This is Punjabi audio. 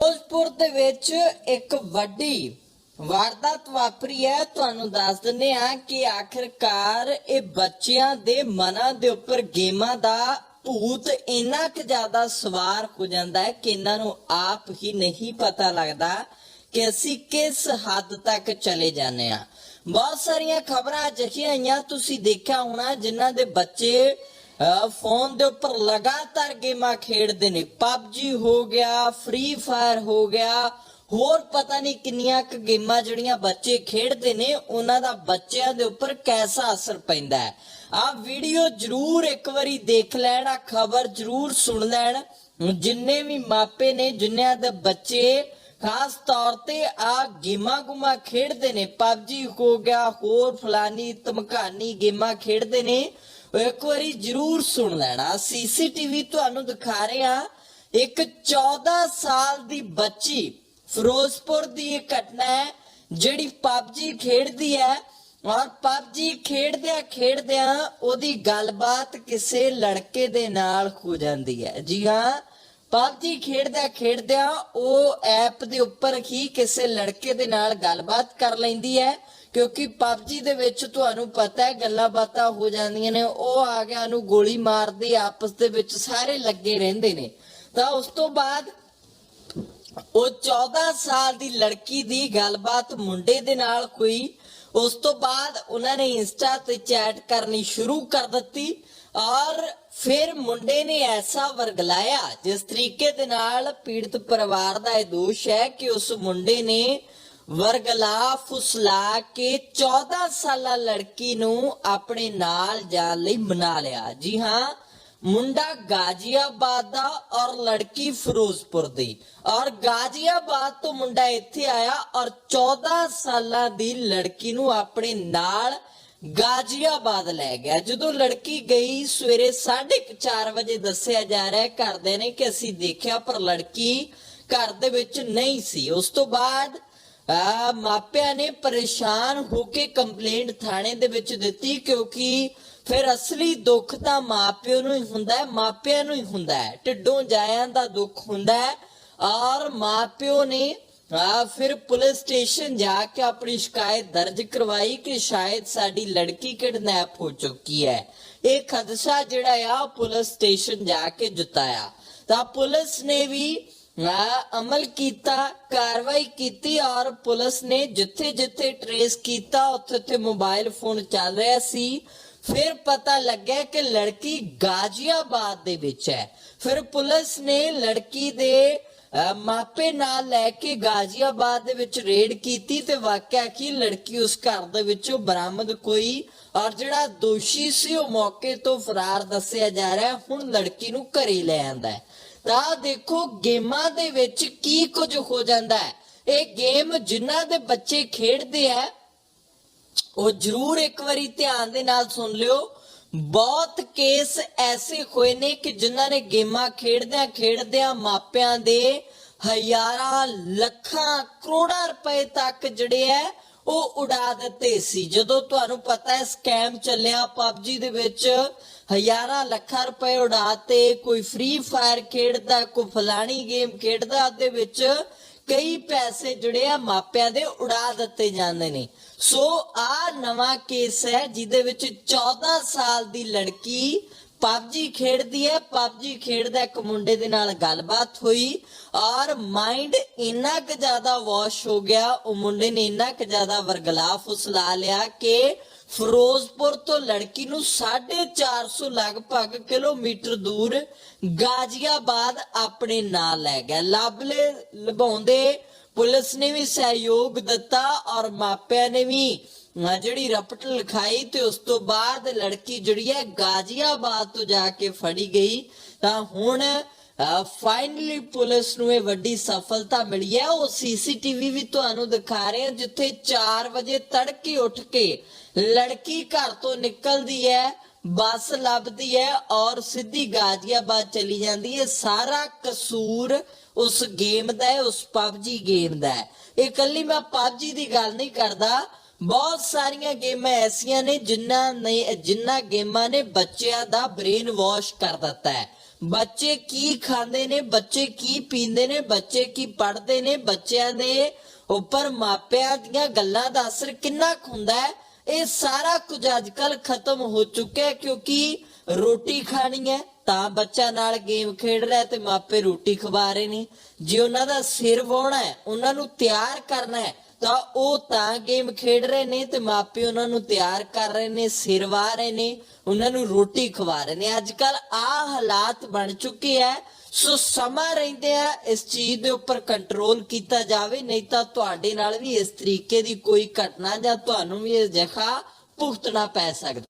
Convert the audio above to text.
ਫਿਰੋਜ਼ਪੁਰ ਦੇ ਵਿੱਚ ਇੱਕ ਵੱਡੀ ਵਾਰਦਾਤ ਵਾਪਰੀ ਹੈ। ਤੁਹਾਨੂੰ ਦੱਸ ਦਿੰਦੇ ਆ ਕਿ ਆਖਿਰਕਾਰ ਇਹ ਬੱਚਿਆਂ ਦੇ ਮਨਾਂ ਦੇ ਉੱਪਰ ਗੇਮਾਂ ਦਾ ਭੂਤ ਇੰਨਾ ਕੁ ਜ਼ਿਆਦਾ ਸਵਾਰ ਹੋ ਜਾਂਦਾ ਹੈ ਕਿ ਇਹਨਾਂ ਨੂੰ ਆਪ ਹੀ ਨਹੀਂ ਪਤਾ ਲੱਗਦਾ ਕਿ ਅਸੀਂ ਕਿਸ ਹੱਦ ਤੱਕ ਚਲੇ ਜਾਂਦੇ ਆ ਬਹੁਤ ਸਾਰੀਆਂ ਖਬਰਾਂ ਅਜਿਹੀਆਂ ਆਈਆਂ, ਤੁਸੀਂ ਦੇਖਿਆ ਹੋਣਾ, ਜਿਨ੍ਹਾਂ ਦੇ ਬੱਚੇ ਫੋਨ ਦੇ ਉੱਪਰ ਲਗਾਤਾਰ ਗੇਮਾਂ ਖੇਡਦੇ ਨੇ। ਪਬਜੀ ਹੋ ਗਿਆ, ਫ੍ਰੀ ਫਾਇਰ ਹੋ ਗਿਆ, ਹੋਰ ਪਤਾ ਨਹੀਂ ਕਿੰਨੀਆਂ ਕੁ ਗੇਮਾਂ ਜਿਹੜੀਆਂ ਬੱਚੇ ਖੇਡਦੇ ਨੇ, ਉਹਨਾਂ ਦਾ ਬੱਚਿਆਂ ਦੇ ਉੱਪਰ ਕੈਸਾ ਅਸਰ ਪੈਂਦਾ ਹੈ। ਆ ਵੀਡੀਓ ਜਰੂਰ ਇੱਕ ਵਾਰੀ ਦੇਖ ਲੈਣ, ਆ ਖਬਰ ਜਰੂਰ ਸੁਣ ਲੈਣ। ਜਿੰਨੇ ਵੀ ਮਾਪੇ ਨੇ, ਜਿੰਨਿਆਂ ਦੇ ਬੱਚੇ, ਖਾਸ ਤੌਰ ਤੇ ਆ ਗੇਮਾਂ ਗੁਮਾ ਖੇਡਦੇ ਨੇ। ਪਬਜੀ ਹੋ ਗਿਆ, ਹੋਰ ਫਲਾਨੀ ਧਮਕਾਨੀ ਗੇਮਾਂ ਖੇਡਦੇ ਨੇ। ਉਹ ਇੱਕ ਵਾਰੀ ਜਰੂਰ ਸੁਣ ਲੈਣਾ। ਸੀਸੀਟੀਵੀ ਤੁਹਾਨੂੰ ਦਿਖਾ ਰਹੇ ਇੱਕ 14 ਸਾਲ ਦੀ ਬੱਚੀ ਫਿਰੋਜ਼ਪੁਰ ਦੀ ਇਹ ਘਟਨਾ ਹੈ, ਜਿਹੜੀ ਪਬਜੀ ਖੇਡਦੀ ਹੈ। ਔਰ ਪਬਜੀ ਖੇਡਦਿਆਂ ਖੇਡਦਿਆਂ ਉਹਦੀ ਗੱਲਬਾਤ ਕਿਸੇ ਲੜਕੇ ਦੇ ਨਾਲ ਹੋ ਜਾਂਦੀ ਹੈ। ਜੀ ਹਾਂ, ਪਬਜੀ ਖੇਡਦਿਆਂ ਖੇਡਦਿਆਂ ਉਹ ਐਪ ਦੇ ਉੱਪਰ ਹੀ ਕਿਸੇ ਲੜਕੇ ਦੇ ਨਾਲ ਗੱਲਬਾਤ ਕਰ ਲੈਂਦੀ ਹੈ। ਕਿਉਂਕਿ ਪਬਜੀ ਦੇ ਵਿੱਚ ਤੁਹਾਨੂੰ ਪਤਾ ਹੈ, ਗੱਲਾਂ ਬਾਤਾਂ ਹੋ ਜਾਂਦੀਆਂ ਨੇ, ਉਹ ਆ ਗਿਆ ਨੂੰ ਗੋਲੀ ਮਾਰਦੇ, ਆਪਸ ਦੇ ਵਿੱਚ ਸਾਰੇ ਲੱਗੇ ਰਹਿੰਦੇ ਨੇ। ਤਾਂ ਉਸ ਤੋਂ ਬਾਅਦ ਉਹ 14 ਸਾਲ ਦੀ ਲੜਕੀ ਦੀ ਗੱਲਬਾਤ ਮੁੰਡੇ ਦੇ ਨਾਲ ਹੋਈ। ਉਸ ਤੋਂ ਬਾਅਦ ਉਹਨਾਂ ਨੇ ਇੰਸਟਾ ਤੇ ਚੈਟ ਕਰਨੀ ਸ਼ੁਰੂ ਕਰ ਦਿੱਤੀ ਔਰ ਫਿਰ ਮੁੰਡੇ ਨੇ ਐਸਾ ਵਰਗਲਾਇਆ, ਜਿਸ ਤਰੀਕੇ ਦੇ ਨਾਲ ਪੀੜਤ ਪਰਿਵਾਰ ਦਾ ਇਹ ਦੋਸ਼ ਹੈ ਕਿ ਉਸ ਮੁੰਡੇ ਨੇ ਵਰਗਲਾ ਫੁਸਲਾ ਕੇ 14 ਸਾਲਾ ਲੜਕੀ ਨੂੰ ਆਪਣੇ ਨਾਲ ਜਾਣ ਲਈ ਮਨਾ ਲਿਆ। ਜੀ ਹਾਂ, ਮੁੰਡਾ ਗਾਜ਼ੀਆਬਾਦ ਦਾ ਔਰ ਲੜਕੀ ਫਿਰੋਜ਼ਪੁਰ ਦੀ। ਔਰ ਗਾਜ਼ੀਆਬਾਦ ਤੋਂ ਮੁੰਡਾ ਇੱਥੇ ਆਇਆ ਔਰ 14 ਸਾਲਾਂ ਦੀ ਲੜਕੀ ਨੂੰ ਆਪਣੇ ਨਾਲ ਗਾਜ਼ੀਆਬਾਦ ਲੈ ਗਿਆ। ਜਦੋਂ ਲੜਕੀ ਗਈ, ਸਵੇਰੇ 4:30 ਵਜੇ ਦੱਸਿਆ ਜਾ ਰਿਹਾ ਹੈ ਘਰਦੇ ਨੇ ਕਿ ਅਸੀਂ ਦੇਖਿਆ ਪਰ ਲੜਕੀ ਘਰ ਦੇ ਵਿੱਚ ਨਹੀਂ ਸੀ। ਉਸ ਤੋਂ ਬਾਅਦ ਆ ਮਾਪਿਆਂ ਨੇ ਪਰੇਸ਼ਾਨ ਹੋ ਕੇ ਕੰਪਲੇਂਟ ਥਾਣੇ ਦੇ ਵਿੱਚ ਦਿੱਤੀ ਕਿਉਂਕਿ ਫਿਰ ਅਸਲੀ ਦੁੱਖ ਤਾਂ ਮਾਪਿਆਂ ਨੂੰ ਹੀ ਹੁੰਦਾ ਹੈ, ਮਾਪਿਆਂ ਨੂੰ ਹੀ ਹੁੰਦਾ ਹੈ। ਢਿੱਡੋਂ ਜਾਇਆਂ ਦਾ ਦੁੱਖ ਹੁੰਦਾ ਹੈ ਔਰ ਮਾਪਿਓ ਨੇ, ਆ ਫਿਰ ਪੁਲਿਸ ਸਟੇਸ਼ਨ ਜਾ ਕੇ ਆਪਣੀ ਸ਼ਿਕਾਇਤ ਦਰਜ ਕਰਵਾਈ ਕਿ ਸ਼ਾਇਦ ਸਾਡੀ ਲੜਕੀ ਕਿਡਨੈਪ ਹੋ ਚੁੱਕੀ ਹੈ। ਇਹ ਖਦਸ਼ਾ ਜਿਹੜਾ ਆ ਪੁਲਿਸ ਸਟੇਸ਼ਨ ਜਾ ਕੇ ਜਤਾਇਆ ਤਾਂ ਪੁਲਿਸ ਨੇ ਵੀ ਅਮਲ ਕੀਤਾ, ਕਾਰਵਾਈ ਕੀਤੀ ਔਰ ਪੁਲਿਸ ਨੇ ਜਿੱਥੇ ਜਿੱਥੇ ਟਰੇਸ ਕੀਤਾ ਉੱਥੇ ਉੱਥੇ ਮੋਬਾਈਲ ਫੋਨ ਚੱਲ ਰਿਹਾ ਸੀ। ਫਿਰ ਪਤਾ ਲੱਗਿਆ ਕਿ ਲੜਕੀ ਗਾਜ਼ੀਆਬਾਦ ਦੇ ਵਿੱਚ ਹੈ। ਫਿਰ ਪੁਲਿਸ ਨੇ ਲੜਕੀ ਦੇ ਮਾਪੇ ਨਾਲ ਲੈ ਕੇ ਗਾਜ਼ੀਆਬਾਦ ਦੇ ਵਿੱਚ ਰੇਡ ਕੀਤੀ ਤੇ ਵਾਕਿਆ ਕਿ ਲੜਕੀ ਉਸ ਘਰ ਦੇ ਵਿੱਚੋਂ ਬਰਾਮਦ ਕੋਈ ਔਰ ਜਿਹੜਾ ਦੋਸ਼ੀ ਸੀ ਉਹ ਮੌਕੇ ਤੋਂ ਫਰਾਰ ਦੱਸਿਆ ਜਾ ਰਿਹਾ, ਹੁਣ ਲੜਕੀ ਨੂੰ ਘਰੇ ਲੈ ਆਂਦਾ ਹੈ। ਤਾਂ ਦੇਖੋ ਗੇਮਾਂ ਦੇ ਵਿੱਚ ਕੀ ਕੁਝ ਹੋ ਜਾਂਦਾ ਹੈ। ਇਹ ਗੇਮ ਜਿਨ੍ਹਾਂ ਦੇ ਬੱਚੇ ਖੇਡਦੇ ਆ, ਉਹ ਜਰੂਰ ਇੱਕ ਵਾਰੀ ਧਿਆਨ ਦੇ ਨਾਲ ਸੁਣ ਲਿਓ। ਬਹੁਤ ਕੇਸ ਐਸੇ ਹੋਏ ਨੇ ਕਿ ਜਿਨ੍ਹਾਂ ਨੇ ਗੇਮਾਂ ਖੇਡਦਿਆਂ ਖੇਡਦਿਆਂ ਮਾਪਿਆਂ ਦੇ ਹਜ਼ਾਰਾਂ, ਲੱਖਾਂ, ਕਰੋੜਾਂ ਰੁਪਏ ਤੱਕ ਜਿਹੜੇ ਹੈ, ਉਹ ਉਡਾ ਦਿੱਤੇ ਸੀ। ਜਦੋਂ ਤੁਹਾਨੂੰ ਪਤਾ ਹੈ ਸਕੈਮ ਚੱਲਿਆ ਪਬਜੀ ਦੇ ਵਿੱਚ। ਹਜ਼ਾਰਾਂ ਲੱਖਾਂ ਰੁਪਏ ਉਡਾਤੇ ਕੋਈ ਫ੍ਰੀ ਫਾਇਰ ਖੇਡਦਾ, ਕੋਈ ਫਲਾਣੀ ਗੇਮ ਖੇਡਦਾ ਦੇ ਵਿੱਚ ਕਈ ਪੈਸੇ ਜਿਹੜੇ ਆ ਮਾਪਿਆਂ ਦੇ ਉਡਾ ਦਿੱਤੇ ਜਾਂਦੇ ਨੇ। ਸੋ ਆ ਨਵਾਂ ਕੇਸ ਹੈ ਜਿਹਦੇ ਵਿੱਚ 14 ਸਾਲ ਦੀ ਲੜਕੀ ਪਬਜੀ ਖੇਡਦੀ ਹੈ। ਪਬਜੀ ਖੇਡਦਾ ਇੱਕ ਮੁੰਡੇ ਦੇ ਨਾਲ ਗੱਲਬਾਤ ਹੋਈ ਔਰ ਮਾਈਂਡ ਇੰਨਾ ਕੁ ਜ਼ਿਆਦਾ ਵਾਸ਼ ਹੋ ਗਿਆ, ਉਹ ਮੁੰਡੇ ਨੇ ਇੰਨਾ ਕੁ ਜ਼ਿਆਦਾ ਵਰਗਲਾ ਫੁਸਲਾ ਲਿਆ ਕਿ ਫਿਰੋਜ਼ਪੁਰ ਤੋਂ ਲੜਕੀ ਨੂੰ 450 ਲਗਭਗ ਕਿਲੋਮੀਟਰ ਦੂਰ ਗਾਜ਼ੀਆਬਾਦ ਆਪਣੇ ਨਾਲ ਲੈ ਗਿਆ ਲਾਬਲੇ ਲਭਾਉਂਦੇ ਪੁਲਿਸ ਨੇ ਵੀ ਸਹਿਯੋਗ ਦਿੱਤਾ ਔਰ ਮਾਪਿਆਂ ਨੇ ਵੀ ਜਿਹੜੀ ਰਪਟ ਲਿਖਾਈ ਤੇ ਉਸ ਤੋਂ ਬਾਅਦ ਲੜਕੀ ਜਿਹੜੀ ਹੈ ਗਾਜ਼ੀਆਬਾਦ ਤੋਂ ਜਾ ਕੇ ਫੜੀ ਗਈ। ਤਾਂ ਹੁਣ ਫਾਈਨਲੀ ਪੁਲਿਸ ਨੂੰ ਇਹ ਵੱਡੀ ਸਫਲਤਾ ਮਿਲੀ ਹੈ। ਉਹ ਸੀਸੀਟੀਵੀ ਵੀ ਤੁਹਾਨੂੰ ਦਿਖਾ ਰਹੇ ਹਾਂ, ਜਿੱਥੇ 4 ਵਜੇ ਤੜਕੇ ਉੱਠ ਕੇ ਲੜਕੀ ਘਰ ਤੋਂ ਨਿਕਲਦੀ ਹੈ, ਬੱਸ ਲੱਭਦੀ ਹੈ ਔਰ ਸਿੱਧੀ ਗਾਜ਼ੀਆਬਾਦ ਚਲੀ ਜਾਂਦੀ ਹੈ। ਸਾਰਾ ਕਸੂਰ ਉਸ ਗੇਮ ਦਾ ਹੈ, ਉਸ ਪਬਜੀ ਗੇਮ ਦਾ ਹੈ। ਇਹ ਕੱਲੀ ਮੈਂ ਪਬਜੀ ਦੀ ਗੱਲ ਨਹੀਂ ਕਰਦਾ। ਬਹੁਤ ਸਾਰੀਆਂ ਗੇਮਾਂ ਐਸੀਆਂ ਨੇ ਜਿਨ੍ਹਾਂ ਨੇ ਜਿਨ੍ਹਾਂ ਗੇਮਾਂ ਨੇ ਬੱਚਿਆਂ ਦਾ ਬ੍ਰੇਨ ਵਾਸ਼ ਕਰ ਦਿੱਤਾ ਹੈ। ਬੱਚੇ ਕੀ ਖਾਂਦੇ ਨੇ, ਬੱਚੇ ਕੀ ਪੀਂਦੇ ਨੇ, ਬੱਚੇ ਕੀ ਪੜ੍ਹਦੇ ਨੇ, ਬੱਚਿਆਂ ਦੇ ਉੱਪਰ ਮਾਪਿਆਂ ਦੀਆਂ ਗੱਲਾਂ ਦਾ ਅਸਰ ਕਿੰਨਾ ਕੁ ਹੁੰਦਾ ਹੈ, ਇਹ ਸਾਰਾ ਕੁਝ ਅੱਜਕੱਲ ਖਤਮ ਹੋ ਚੁੱਕਿਆ ਕਿਉਂਕਿ ਰੋਟੀ ਖਾਣੀ ਹੈ, ਤਾਂ ਬੱਚਾ ਨਾਲ ਗੇਮ ਖੇਡ ਰਿਹਾ ਤੇ ਮਾਪੇ ਰੋਟੀ ਖਵਾ ਰਹੇ ਨੇ। ਜੇ ਉਹਨਾਂ ਦਾ ਸਿਰ ਵਾਉਣਾ ਹੈ, ਉਹਨਾਂ ਨੂੰ ਤਿਆਰ ਕਰਨਾ ਹੈ ਤਾਂ ਉਹ ਤਾਂ ਗੇਮ ਖੇਡ ਰਹੇ ਨੇ ਤੇ ਮਾਪੇ ਉਹਨਾਂ ਨੂੰ ਤਿਆਰ ਕਰ ਰਹੇ ਨੇ ਸਿਰ ਰਹੇ ਨੇ, ਉਹਨਾਂ ਨੂੰ ਰੋਟੀ ਖਵਾ ਰਹੇ ਨੇ। ਅੱਜ ਕੱਲ ਆ ਹਾਲਾਤ ਬਣ ਚੁੱਕੇ ਹੈ ਸੋ ਸਮਾਂ ਰਹਿੰਦੇ ਆ ਇਸ ਚੀਜ਼ ਦੇ ਉੱਪਰ ਕੰਟਰੋਲ ਕੀਤਾ ਜਾਵੇ, ਨਹੀਂ ਤਾਂ ਤੁਹਾਡੇ ਨਾਲ ਵੀ ਇਸ ਤਰੀਕੇ ਦੀ ਕੋਈ ਘਟਨਾ ਜਾਂ ਤੁਹਾਨੂੰ ਵੀ ਇਸ ਜਖਾ ਭੁਗਤਣਾ ਪੈ ਸਕਦਾ।